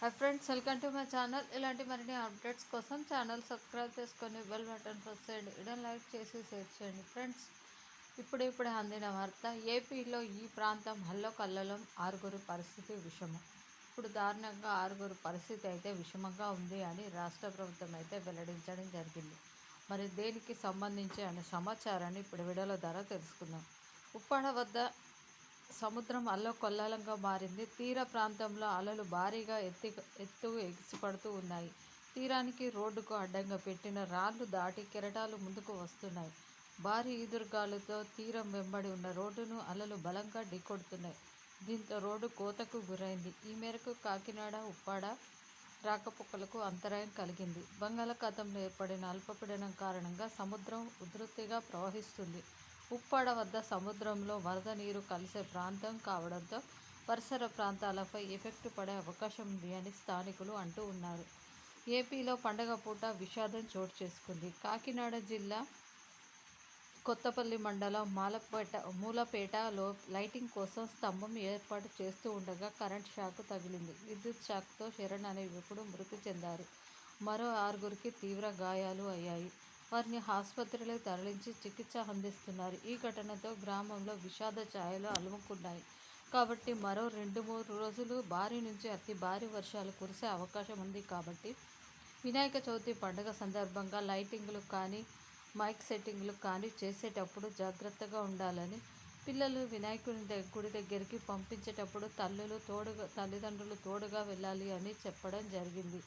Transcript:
Hi friends welcome to my channel. ఇలాంటి మరిన్ని updates కోసం ఛానల్ సబ్స్క్రైబ్ చేసుకొని బెల్ బటన్ ప్రెస్ చేయండి. ఇడన్ లైక్ చేసి షేర్ చేయండి ఫ్రెండ్స్. ఇప్పుడిప్పుడే అందిన వార్త ఏపీలో ఈ ప్రాంతం హల్లో కల్లలం ఆరుగురు పరిస్థితి విషమం. ఇప్పుడు దారుణంగా ఆరుగురు పరిస్థితి అయితే విషమంగా ఉంది అని రాష్ట్ర ప్రభుత్వం అయితే వెల్లడించడం జరిగింది. మరి దేనికి సంబంధించి అనే సమాచారాన్ని ఇప్పుడు వీడియోల ద్వారా తెలుసుకుందాం. ఉప్పాడ వద్ద సముద్రం అల్లకొల్లాలంగా మారింది. తీర ప్రాంతంలో అలలు భారీగా ఎత్తి ఎత్తు ఎగిసిపడుతూ ఉన్నాయి. తీరానికి రోడ్డుకు అడ్డంగా పెట్టిన రాళ్ళు దాటి కెరటాలు ముందుకు వస్తున్నాయి. భారీ ఈదురుగాలుతో తీరం వెంబడి ఉన్న రోడ్డును అలలు బలంగా ఢీకొడుతున్నాయి. దీంతో రోడ్డు కోతకు గురైంది. ఈ మేరకు కాకినాడ ఉప్పాడ రాకపోకలకు అంతరాయం కలిగింది. బంగాళాఖాతంలో ఏర్పడిన అల్పపీడనం కారణంగా సముద్రం ఉధృతిగా ప్రవహిస్తుంది. ఉప్పాడ వద్ద సముద్రంలో వరద నీరు కలిసే ప్రాంతం కావడంతో పరిసర ప్రాంతాలపై ఎఫెక్ట్ పడే అవకాశం ఉంది అని స్థానికులు అంటూ ఉన్నారు. ఏపీలో పండగ పూట విషాదం చోటు చేసుకుంది. కాకినాడ జిల్లా కొత్తపల్లి మండలం మాలపేట మూలపేటలో లైటింగ్ కోసం స్తంభం ఏర్పాటు చేస్తూ ఉండగా కరెంట్ షాక్ తగిలింది. విద్యుత్ షాక్తో శరణ్ అనే యువకుడు మృతి చెందారు. మరో ఆరుగురికి తీవ్ర గాయాలు అయ్యాయి. వారిని ఆసుపత్రిలో తరలించి చికిత్స అందిస్తున్నారు. ఈ ఘటనతో గ్రామంలో విషాద ఛాయలు అలుముకున్నాయి. కాబట్టి మరో రెండు మూడు రోజులు భారీ నుంచి అతి భారీ వర్షాలు కురిసే అవకాశం ఉంది కాబట్టి వినాయక చవితి పండుగ సందర్భంగా లైటింగ్లు కానీ మైక్ సెట్టింగ్లు కానీ చేసేటప్పుడు జాగ్రత్తగా ఉండాలని పిల్లలు వినాయకుని గుడి దగ్గరికి పంపించేటప్పుడు తల్లులు తోడుగా తల్లిదండ్రులు తోడుగా వెళ్ళాలి అని చెప్పడం జరిగింది.